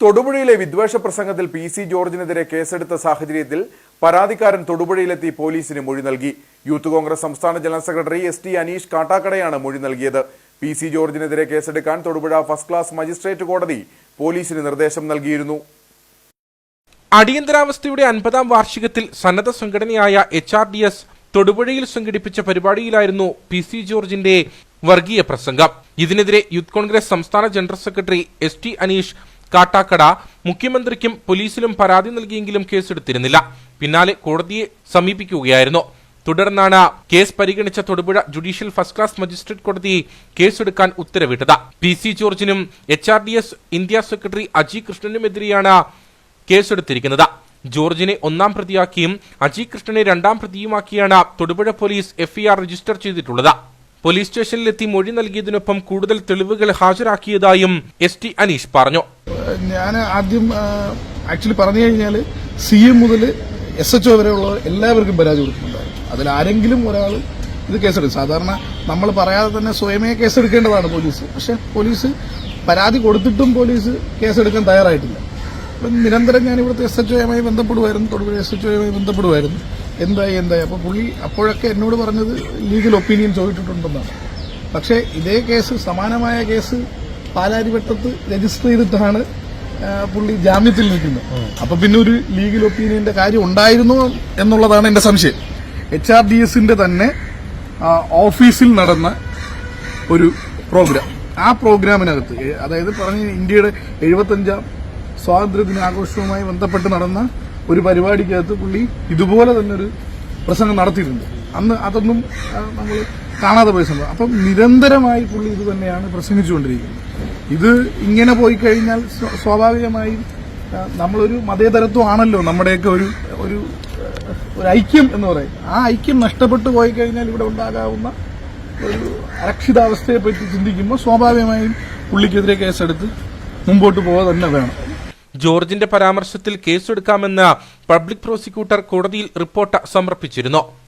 തൊടുപുഴയിലെ വിദ്വേഷ പ്രസംഗത്തിൽ P C ജോർജിനെതിരെ കേസെടുത്ത സാഹചര്യത്തിൽ പരാതിക്കാരൻ തൊടുപുഴയിലെത്തി പോലീസിന് മൊഴി നൽകി. യൂത്ത് കോൺഗ്രസ് സംസ്ഥാന general secretary S T Aneesh കാട്ടാക്കടയാണ് മൊഴി നൽകിയത്. പി സി ജോർജിനെതിരെ കേസെടുക്കാൻ തൊടുപുഴ ഫസ്റ്റ് ക്ലാസ് മജിസ്ട്രേറ്റ് കോടതി പോലീസിന് നിർദ്ദേശം നൽകിയിരുന്നു. അടിയന്തരാവസ്ഥയുടെ അൻപതാം വാർഷികത്തിൽ സന്നദ്ധ സംഘടനയായ എച്ച് ആർ ഡി എസ് തൊടുപുഴയിൽ സംഘടിപ്പിച്ച പരിപാടിയിലായിരുന്നു പി സി ജോർജിന്റെ വർഗീയ പ്രസംഗം. ഇതിനെതിരെ യൂത്ത് കോൺഗ്രസ് സംസ്ഥാന general secretary S T Aneesh Kattakada മുഖ്യമന്ത്രിക്കും പോലീസിലും പരാതി നൽകിയെങ്കിലും കേസെടുത്തിരുന്നില്ല. പിന്നാലെ കോടതിയെ സമീപിക്കുകയായിരുന്നു. തുടർന്നാണ് കേസ് പരിഗണിച്ച Thodupuzha judicial first class magistrate കോടതി കേസെടുക്കാൻ ഉത്തരവിട്ടത്. P C ജോർജിനും H R D S India secretary Aji കൃഷ്ണനുമെതിരെയാണ് കേസെടുത്തിരിക്കുന്നത്. ജോർജിനെ ഒന്നാം പ്രതിയാക്കിയും അജി കൃഷ്ണനെ രണ്ടാം പ്രതിയുമാക്കിയാണ് തൊടുപുഴ പോലീസ് എഫ്ഐആർ രജിസ്റ്റർ ചെയ്തിട്ടുള്ളത്. പോലീസ് സ്റ്റേഷനിലെത്തി മൊഴി നൽകിയതിനൊപ്പം കൂടുതൽ തെളിവുകൾ ഹാജരാക്കിയതായും എസ് ടി അനീഷ് പറഞ്ഞു. ഞാൻ ആദ്യം ആക്ച്വലി പറഞ്ഞു കഴിഞ്ഞാൽ സി എം മുതൽ എസ് എച്ച് ഒ വരെയുള്ള എല്ലാവർക്കും പരാതി കൊടുക്കുന്നുണ്ടായിരുന്നു അതിൽ ആരെങ്കിലും ഒരാൾ ഇത് കേസെടുക്കും. സാധാരണ നമ്മൾ പറയാതെ തന്നെ സ്വയമേ കേസെടുക്കേണ്ടതാണ് പോലീസ്. പക്ഷെ പോലീസ് പരാതി കൊടുത്തിട്ടും പോലീസ് കേസെടുക്കാൻ തയ്യാറായിട്ടില്ല. അപ്പം നിരന്തരം ഞാൻ ഇവിടുത്തെ എസ് എച്ച് ഒയുമായി ബന്ധപ്പെടുമായിരുന്നു തൊടുപുഴ എസ് എച്ച് ഒയുമായി ബന്ധപ്പെടുമായിരുന്നു എന്തായി എന്തായി? അപ്പോൾ പുള്ളി അപ്പോഴൊക്കെ എന്നോട് പറഞ്ഞത് ലീഗൽ ഒപ്പീനിയൻ ചോദിച്ചിട്ടുണ്ടെന്നാണ്. പക്ഷേ ഇതേ കേസ് സമാനമായ കേസ് പാലാരിവട്ടത്ത് രജിസ്റ്റർ ചെയ്തിട്ടാണ് പുള്ളി ജാമ്യത്തിൽ നിൽക്കുന്നത്. അപ്പൊ പിന്നെ ഒരു ലീഗൽ ഒപ്പീനിയന്റെ കാര്യം ഉണ്ടായിരുന്നു എന്നുള്ളതാണ് എന്റെ സംശയം. എച്ച് ആർ ഡി എസിന്റെ തന്നെ ഓഫീസിൽ നടന്ന ഒരു പ്രോഗ്രാം. ആ പ്രോഗ്രാമിനകത്ത് അതായത് പറഞ്ഞ ഇന്ത്യയുടെ എഴുപത്തഞ്ചാം സ്വാതന്ത്ര്യ ആഘോഷവുമായി ബന്ധപ്പെട്ട് നടന്ന ഒരു പരിപാടിക്കകത്ത് പുള്ളി ഇതുപോലെ തന്നെ ഒരു പ്രസംഗം നടത്തിയിട്ടുണ്ട്. അന്ന് അതൊന്നും നമ്മൾ കാണാതെ പോയ സംഭവം. അപ്പം നിരന്തരമായി പുള്ളി ഇത് തന്നെയാണ് പ്രസംഗിച്ചുകൊണ്ടിരിക്കുന്നത്. ഇത് ഇങ്ങനെ പോയി കഴിഞ്ഞാൽ സ്വ- സ്വാഭാവികമായും നമ്മളൊരു നമ്മളൊരു മതേതരത്വമാണല്ലോ നമ്മുടെയൊക്കെ ഒരു ഒരു ഒരു ഐക്യം എന്ന് പറയും ആ ഐക്യം നഷ്ടപ്പെട്ടു പോയി കഴിഞ്ഞാൽ ഇവിടെ ഉണ്ടാകാവുന്ന ഒരു അരക്ഷിതാവസ്ഥയെ പറ്റി ചിന്തിക്കുമ്പോൾ സ്വാഭാവികമായും പുള്ളിക്കെതിരെ കേസെടുത്ത് മുമ്പോട്ട് പോവുക തന്നെ വേണം. ജോർജിന്റെ പരാമർശത്തിൽ കേസെടുക്കാമെന്ന് പബ്ലിക് പ്രോസിക്യൂട്ടർ കോടതിയിൽ റിപ്പോർട്ട് സമർപ്പിച്ചിരുന്നു.